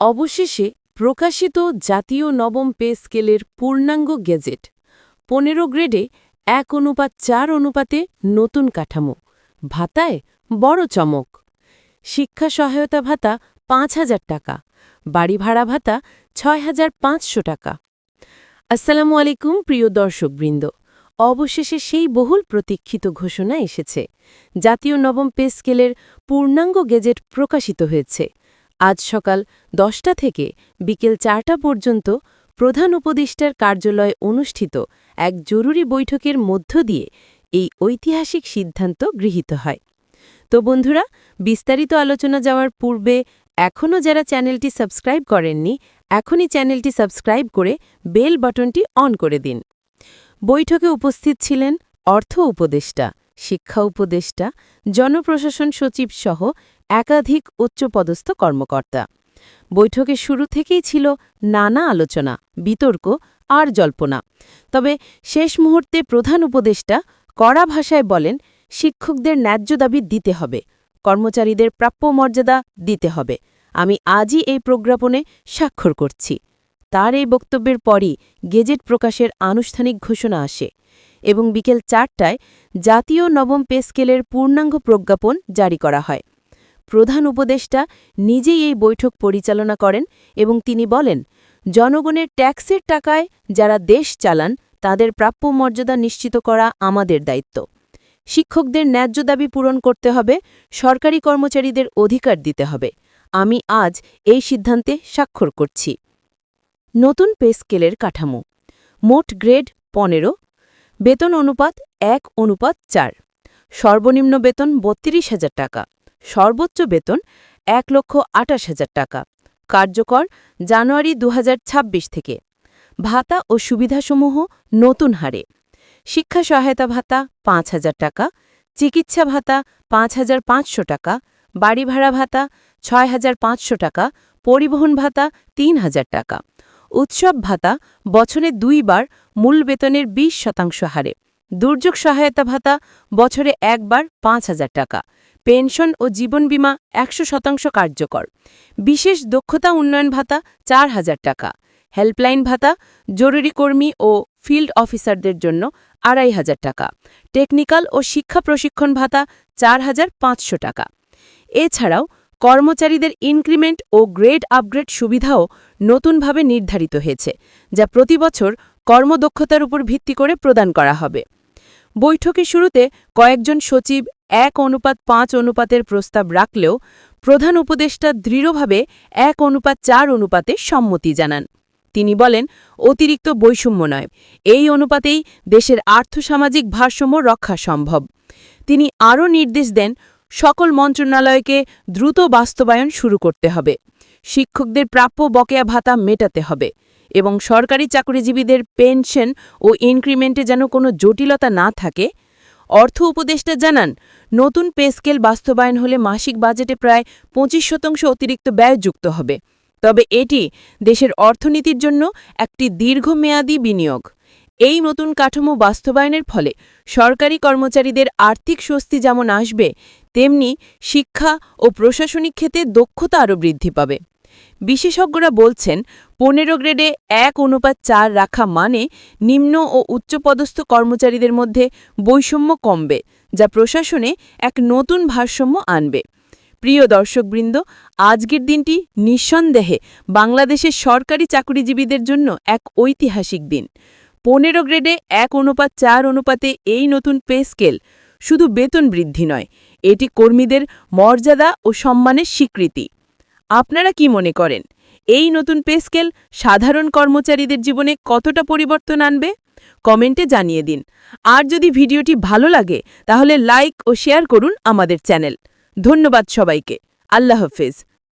অবশেষে প্রকাশিত জাতীয় নবম পে স্কেলের পূর্ণাঙ্গ গেজেট। পনেরো গ্রেডে এক অনুপাত চার অনুপাতে নতুন কাঠামো। ভাতায় বড় চমক। শিক্ষা সহায়তা ভাতা পাঁচ হাজার টাকা। বাড়ি ভাড়া ভাতা ছয় হাজার পাঁচশো টাকা। আসসালামু আলাইকুম, প্রিয় দর্শকবৃন্দ। অবশেষে সেই বহুল প্রতীক্ষিত ঘোষণা এসেছে। জাতীয় নবম পে স্কেলের পূর্ণাঙ্গ গেজেট প্রকাশিত হয়েছে। আজ সকাল দশটা থেকে বিকেল চারটা পর্যন্ত প্রধান উপদেষ্টার কার্যালয়ে অনুষ্ঠিত এক জরুরি বৈঠকের মধ্য দিয়ে এই ঐতিহাসিক সিদ্ধান্ত গৃহীত হয়। তো বন্ধুরা, বিস্তারিত আলোচনা যাওয়ার পূর্বে এখনও যারা চ্যানেলটি সাবস্ক্রাইব করেননি, এখনই চ্যানেলটি সাবস্ক্রাইব করে বেল বাটনটি অন করে দিন। বৈঠকে উপস্থিত ছিলেন অর্থ উপদেষ্টা, শিক্ষা উপদেষ্টা, জনপ্রশাসন সচিব সহ একাধিক উচ্চপদস্থ কর্মকর্তা। বৈঠকে শুরু থেকেই ছিল নানা আলোচনা, বিতর্ক আর জল্পনা। তবে শেষ মুহূর্তে প্রধান উপদেষ্টা কড়া ভাষায় বলেন, শিক্ষকদের ন্যায্য দাবি দিতে হবে, কর্মচারীদের প্রাপ্য মর্যাদা দিতে হবে। আমি আজই এই প্রজ্ঞাপনে স্বাক্ষর করছি। তার এই বক্তব্যের পরই গেজেট প্রকাশের আনুষ্ঠানিক ঘোষণা আসে এবং বিকেল চারটায় জাতীয় নবম পে স্কেলের পূর্ণাঙ্গ প্রজ্ঞাপন জারি করা হয়। প্রধান উপদেষ্টা নিজেই এই বৈঠক পরিচালনা করেন এবং তিনি বলেন, জনগণের ট্যাক্সের টাকায় যারা দেশ চালান, তাদের প্রাপ্য মর্যাদা নিশ্চিত করা আমাদের দায়িত্ব। শিক্ষকদের ন্যায্য দাবি পূরণ করতে হবে, সরকারি কর্মচারীদের অধিকার দিতে হবে। আমি আজ এই সিদ্ধান্তে স্বাক্ষর করছি। নতুন পে স্কেলের কাঠামো। মোট গ্রেড পনেরো, বেতন অনুপাত এক, অনুপাত চার। সর্বনিম্ন বেতন বত্রিশ হাজার টাকা। সর্বোচ্চ বেতন এক লক্ষ আটাশ হাজার টাকা। কার্যকর জানুয়ারি দু হাজার ছাব্বিশ থেকে। ভাতা ও সুবিধাসমূহ নতুন হারে। শিক্ষা সহায়তা ভাতা পাঁচ হাজার টাকা, চিকিৎসা ভাতা পাঁচ হাজার পাঁচশো টাকা, বাড়ি ভাড়া ভাতা ছয় হাজার পাঁচশো টাকা, পরিবহন ভাতা তিন হাজার টাকা। উৎসব ভাতা বছরে দুইবার মূল বেতনের ২০ শতাংশ হারে। দুর্যোগ সহায়তা ভাতা বছরে একবার পাঁচ হাজার টাকা। পেনশন ও জীবন বীমা একশো শতাংশ কার্যকর। বিশেষ দক্ষতা উন্নয়ন ভাতা চার হাজার টাকা। হেল্পলাইন ভাতা জরুরি কর্মী ও ফিল্ড অফিসারদের জন্য আড়াই হাজার টাকা। টেকনিক্যাল ও শিক্ষা প্রশিক্ষণ ভাতা চার হাজার পাঁচশো টাকা। এছাড়াও কর্মচারীদের ইনক্রিমেন্ট ও গ্রেড আপগ্রেড সুবিধাও নতুনভাবে নির্ধারিত হয়েছে, যা প্রতি বছর কর্মদক্ষতার উপর ভিত্তি করে প্রদান করা হবে। বৈঠকের শুরুতে কয়েকজন সচিব এক অনুপাত পাঁচ অনুপাতের প্রস্তাব রাখলেও প্রধান উপদেষ্টা দৃঢ়ভাবে এক অনুপাত চার অনুপাতে সম্মতি জানান। তিনি বলেন, অতিরিক্ত বৈষম্য নয়। এই অনুপাতেই দেশের আর্থসামাজিক ভারসাম্য রক্ষা সম্ভব। তিনি আরও নির্দেশ দেন, সকল মন্ত্রণালয়কে দ্রুত বাস্তবায়ন শুরু করতে হবে। শিক্ষকদের প্রাপ্য বকেয়া ভাতা মেটাতে হবে। এবং সরকারি চাকরিজীবীদের পেনশন ও ইনক্রিমেন্টে যেন কোনো জটিলতা না থাকে, অর্থ উপদেষ্টা জানান, নতুন পে স্কেল বাস্তবায়ন হলে মাসিক বাজেটে প্রায় পঁচিশ শতাংশ অতিরিক্ত ব্যয় যুক্ত হবে। তবে এটি দেশের অর্থনীতির জন্য একটি দীর্ঘমেয়াদী বিনিয়োগ। এই নতুন কাঠামো বাস্তবায়নের ফলে সরকারি কর্মচারীদের আর্থিক স্বস্তি যেমন আসবে, তেমনি শিক্ষা ও প্রশাসনিক ক্ষেত্রে দক্ষতা আরও বৃদ্ধি পাবে। বিশেষজ্ঞরা বলছেন, পনেরো গ্রেডে এক অনুপাত চার রাখা মানে নিম্ন ও উচ্চপদস্থ কর্মচারীদের মধ্যে বৈষম্য কমবে, যা প্রশাসনে এক নতুন ভারসাম্য আনবে। প্রিয় দর্শকবৃন্দ, আজকের দিনটি নিঃসন্দেহে বাংলাদেশের সরকারি চাকরিজীবীদের জন্য এক ঐতিহাসিক দিন। পনেরো গ্রেডে এক অনুপাত চার অনুপাতে এই নতুন পে স্কেল শুধু বেতন বৃদ্ধি নয়, এটি কর্মীদের মর্যাদা ও সম্মানের স্বীকৃতি। আপনারা কি মনে করেন, এই নতুন পে স্কেল সাধারণ কর্মচারীদের জীবনে কতটা পরিবর্তন আনবে? কমেন্টে জানিয়ে দিন। আর যদি ভিডিওটি ভালো লাগে, তাহলে লাইক ও শেয়ার করুন আমাদের চ্যানেল। ধন্যবাদ সবাইকে। আল্লাহ হাফেজ।